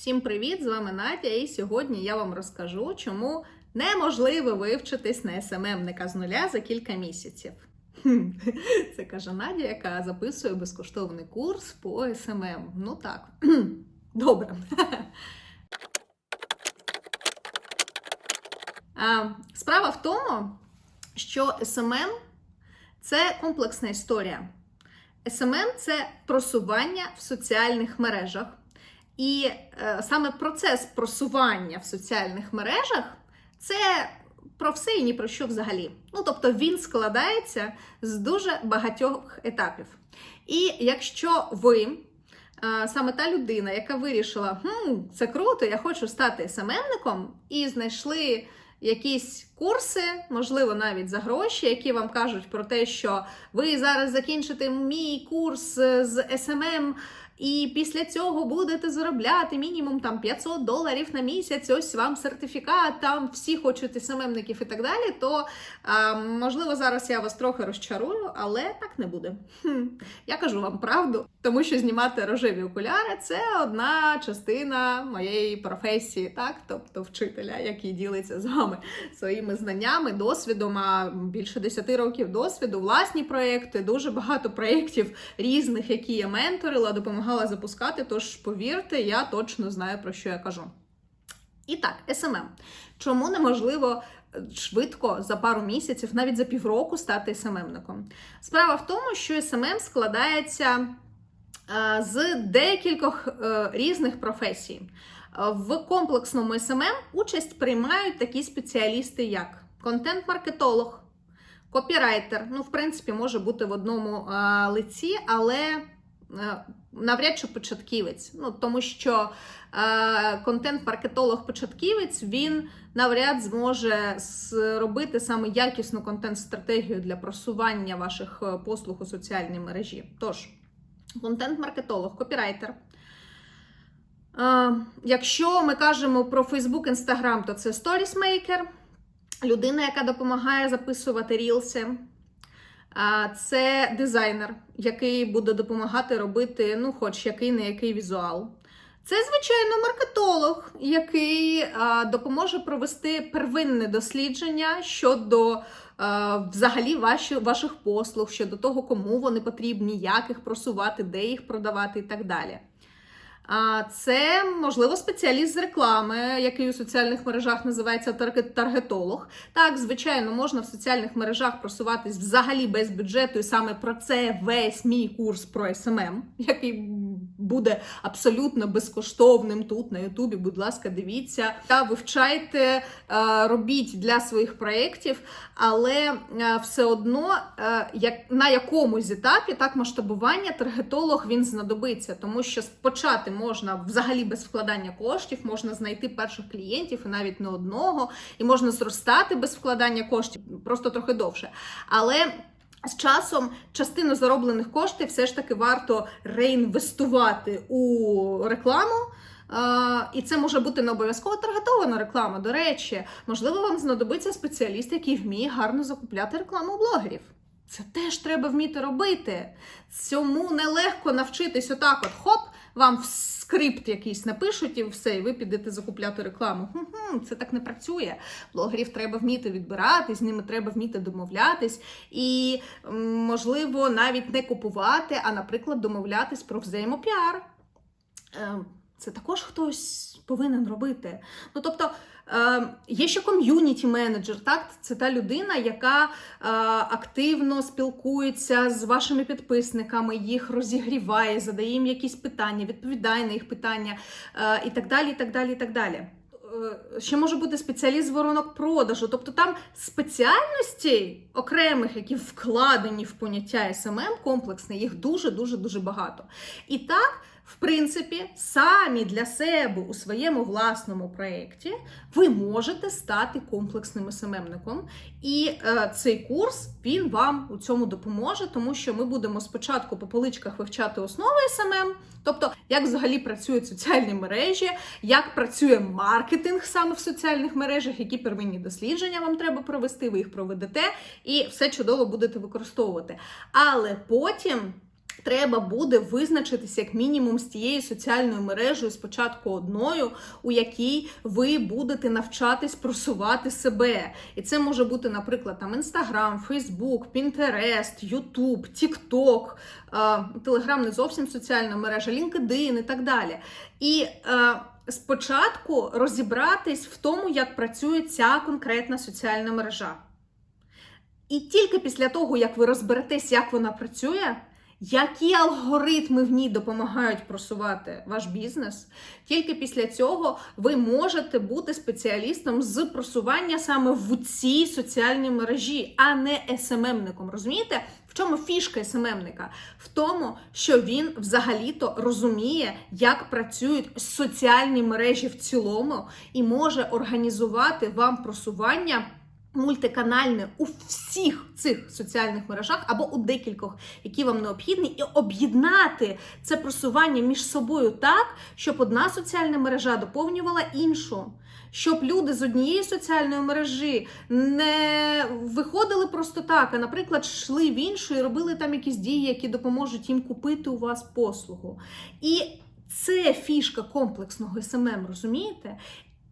Всім привіт! З вами Надя, і сьогодні я вам розкажу, чому неможливо вивчитись на СММника з нуля за кілька місяців. Це каже Надя, яка записує безкоштовний курс по СММ. Ну так, добре. Справа в тому, що СММ це комплексна історія. СММ це просування в соціальних мережах. І е, саме процес просування в соціальних мережах це про все і ні про що взагалі. Ну тобто він складається з дуже багатьох етапів. І якщо ви е, саме та людина, яка вирішила, хм, це круто, я хочу стати СММником, і знайшли якісь курси, можливо, навіть за гроші, які вам кажуть про те, що ви зараз закінчите мій курс з СММ. І після цього будете заробляти мінімум там 500 доларів на місяць. Ось вам сертифікат, там всі хочуть СММників і так далі. То а, можливо зараз я вас трохи розчарую, але так не буде. Хм. Я кажу вам правду, тому що знімати рожеві окуляри це одна частина моєї професії, так, тобто вчителя, який ділиться з вами своїми знаннями, досвідом. А більше 10 років досвіду, власні проекти, дуже багато проєктів різних, які я менторила, допомагала запускати. Тож повірте, я точно знаю про що я кажу. І так, СММ. Чому неможливо швидко за пару місяців, навіть за півроку, стати СММником? Справа в тому, що СММ складається е, з декількох е, різних професій. В комплексному СММ участь приймають такі спеціалісти, як контент-маркетолог, копірайтер. Ну, в принципі, може бути в одному е, лиці, але навряд чи початківець. Ну, тому що е, контент-маркетолог-початківець він навряд зможе зробити саме якісну контент-стратегію для просування ваших послуг у соціальній мережі. Тож, контент-маркетолог, копірайтер. Е, якщо ми кажемо про Facebook, Instagram, то це сторісмейкер, людина, яка допомагає записувати рілси. Це дизайнер, який буде допомагати робити, ну, хоч який не який візуал. Це, звичайно, маркетолог, який а, допоможе провести первинне дослідження щодо а, взагалі ваші, ваших послуг, щодо того, кому вони потрібні, як їх просувати, де їх продавати і так далі. Це, можливо, спеціаліст з реклами, який у соціальних мережах називається таргетолог. Так, звичайно, можна в соціальних мережах просуватись взагалі без бюджету, і саме про це весь мій курс про СММ, який буде абсолютно безкоштовним тут на Ютубі. Будь ласка, дивіться та вивчайте, робіть для своїх проєктів, але все одно як на якомусь етапі так масштабування таргетолог він знадобиться, тому що спочати можна взагалі без вкладання коштів, можна знайти перших клієнтів і навіть не одного, і можна зростати без вкладання коштів, просто трохи довше. Але з часом частину зароблених коштів все ж таки варто реінвестувати у рекламу. І це може бути не обов'язково таргетована реклама. До речі, можливо, вам знадобиться спеціаліст, який вміє гарно закупляти рекламу блогерів. Це теж треба вміти робити. Цьому нелегко навчитись отак, от хоп, вам скрипт якийсь напишуть, і все, і ви підете закупляти рекламу. Хм-хм, Це так не працює. Блогерів треба вміти відбирати, з ними треба вміти домовлятись. І, можливо, навіть не купувати, а, наприклад, домовлятись про взаємопіар. Ем, це також хтось повинен робити. Ну, тобто, є ще ком'юніті менеджер, так? Це та людина, яка е, активно спілкується з вашими підписниками, їх розігріває, задає їм якісь питання, відповідає на їх питання е, і так далі. і так далі, і так далі. Ще може бути спеціаліст з воронок продажу, тобто там спеціальностей окремих, які вкладені в поняття СММ комплексне, їх дуже-дуже дуже багато. І так, в принципі, самі для себе у своєму власному проєкті ви можете стати комплексним СММником. І е, цей курс він вам у цьому допоможе, тому що ми будемо спочатку по поличках вивчати основи СММ, тобто як взагалі працюють соціальні мережі, як працює маркетинг саме в соціальних мережах, які первинні дослідження вам треба провести, ви їх проведете і все чудово будете використовувати. Але потім. Треба буде визначитися як мінімум з тією соціальною мережею, спочатку одною, у якій ви будете навчатись просувати себе. І це може бути, наприклад, там Інстаграм, Фейсбук, Пінтерест, Ютуб, Тікток, Телеграм не зовсім соціальна мережа, LinkedIn і так далі. І спочатку розібратись в тому, як працює ця конкретна соціальна мережа. І тільки після того, як ви розберетесь, як вона працює, які алгоритми в ній допомагають просувати ваш бізнес, тільки після цього ви можете бути спеціалістом з просування саме в цій соціальній мережі, а не СММником. Розумієте? В чому фішка СММника? В тому, що він взагалі-то розуміє, як працюють соціальні мережі в цілому, і може організувати вам просування мультиканальне у всіх цих соціальних мережах або у декількох, які вам необхідні, і об'єднати це просування між собою так, щоб одна соціальна мережа доповнювала іншу. Щоб люди з однієї соціальної мережі не виходили просто так, а, наприклад, йшли в іншу і робили там якісь дії, які допоможуть їм купити у вас послугу. І це фішка комплексного СММ, розумієте?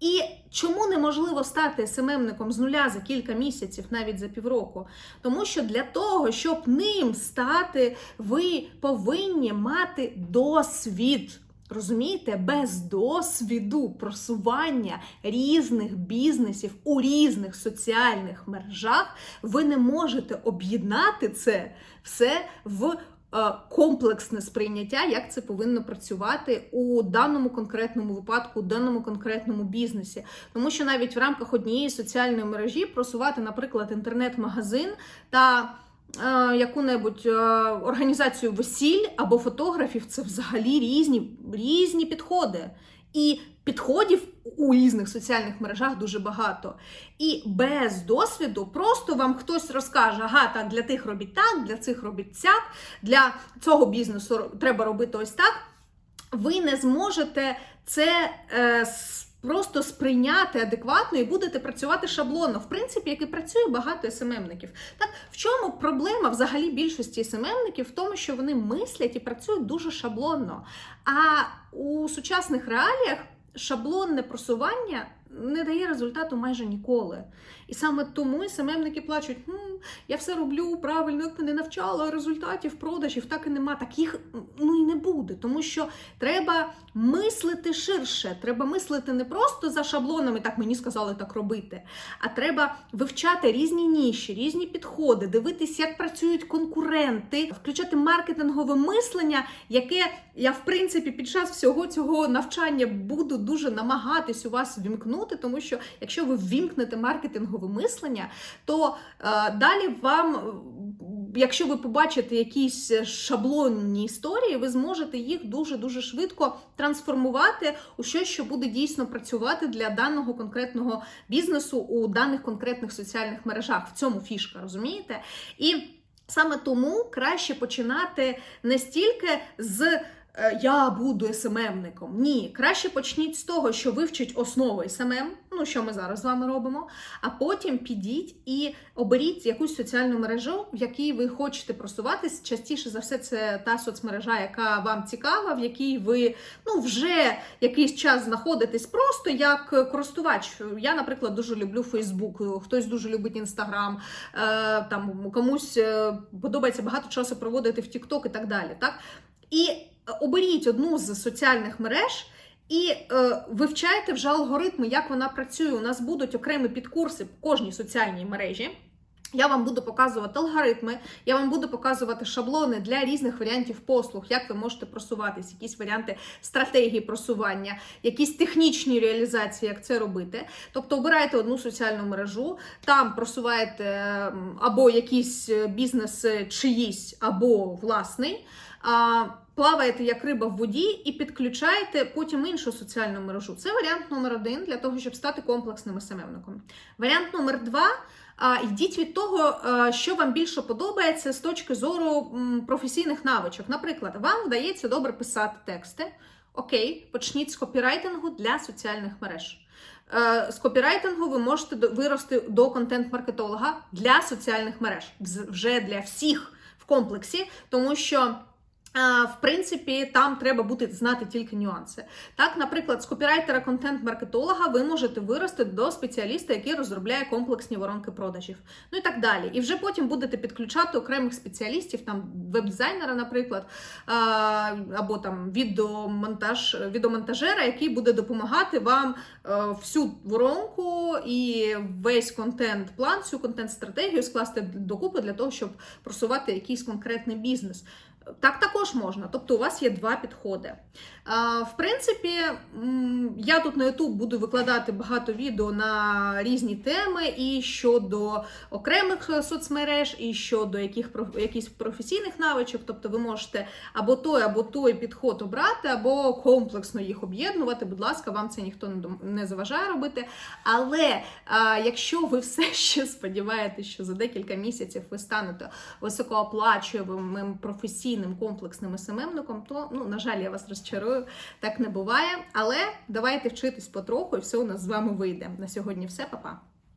І чому неможливо стати СММником з нуля за кілька місяців, навіть за півроку? Тому що для того, щоб ним стати, ви повинні мати досвід. Розумієте, без досвіду просування різних бізнесів у різних соціальних мережах ви не можете об'єднати це все в комплексне сприйняття, як це повинно працювати у даному конкретному випадку, у даному конкретному бізнесі. Тому що навіть в рамках однієї соціальної мережі просувати, наприклад, інтернет-магазин та е, яку-небудь е, організацію весіль або фотографів це взагалі різні, різні підходи. І підходів у різних соціальних мережах дуже багато. І без досвіду просто вам хтось розкаже, ага, так, для тих робіть так, для цих робіть цяк, для цього бізнесу треба робити ось так. Ви не зможете це е, просто сприйняти адекватно і будете працювати шаблонно. В принципі, як і працює багато СММників. Так, в чому проблема взагалі більшості СММників? В тому, що вони мислять і працюють дуже шаблонно. А у сучасних реаліях шаблонне просування не дає результату майже ніколи. І саме тому СММники плачуть: хм, я все роблю правильно, як мене навчала, результатів продажів так і нема. Таких ну і не буде. Тому що треба мислити ширше. Треба мислити не просто за шаблонами, так мені сказали так робити, а треба вивчати різні ніші, різні підходи, дивитися, як працюють конкуренти, включати маркетингове мислення, яке я, в принципі, під час всього цього навчання буду дуже намагатись у вас вімкнути, тому що якщо ви ввімкнете маркетингове мислення, то е, далі вам, якщо ви побачите якісь шаблонні історії, ви зможете їх дуже-дуже швидко трансформувати у щось, що буде дійсно працювати для даного конкретного бізнесу у даних конкретних соціальних мережах. В цьому фішка, розумієте? І саме тому краще починати не стільки з. Е, я буду СММником. Ні, краще почніть з того, що вивчить основи СММ, ну що ми зараз з вами робимо. А потім підіть і оберіть якусь соціальну мережу, в якій ви хочете просуватись. Частіше за все, це та соцмережа, яка вам цікава, в якій ви ну вже якийсь час знаходитесь просто як користувач. Я, наприклад, дуже люблю Фейсбук, хтось дуже любить Інстаграм, е, там комусь е, подобається багато часу проводити в Тікток і так далі. Так? І оберіть одну з соціальних мереж. І е, вивчайте вже алгоритми, як вона працює. У нас будуть окремі підкурси по кожній соціальній мережі. Я вам буду показувати алгоритми, я вам буду показувати шаблони для різних варіантів послуг, як ви можете просуватись, якісь варіанти стратегії просування, якісь технічні реалізації, як це робити. Тобто обирайте одну соціальну мережу, там просуваєте або якийсь бізнес чиїсь, або власний плаваєте як риба в воді і підключаєте потім іншу соціальну мережу. Це варіант номер один для того, щоб стати комплексним СММником. Варіант номер два. Йдіть від того, що вам більше подобається з точки зору професійних навичок. Наприклад, вам вдається добре писати тексти. Окей, почніть з копірайтингу для соціальних мереж. Е, з копірайтингу ви можете вирости до контент-маркетолога для соціальних мереж вже для всіх в комплексі, тому що В принципі, там треба бути знати тільки нюанси. Так, наприклад, з копірайтера контент-маркетолога ви можете вирости до спеціаліста, який розробляє комплексні воронки продажів. Ну і так далі. І вже потім будете підключати окремих спеціалістів, там веб-дизайнера, наприклад, або там відеомонтаж, відеомонтажера, який буде допомагати вам е, всю воронку і весь контент-план, всю контент-стратегію скласти докупи для того, щоб просувати якийсь конкретний бізнес. Так також можна. Тобто у вас є два підходи. В принципі, я тут на YouTube буду викладати багато відео на різні теми і щодо окремих е, соцмереж, і щодо яких якихось професійних навичок. Тобто ви можете або той, або той підход обрати, або комплексно їх об'єднувати. Будь ласка, вам це ніхто не заважає робити. Але якщо ви все ще сподіваєтесь, що за декілька місяців ви станете високооплачуваним професійним комплексним СММником, то ну на жаль, я вас розчарую, так не буває. Але давайте вчитись потроху, і все у нас з вами вийде. На сьогодні все, па-па.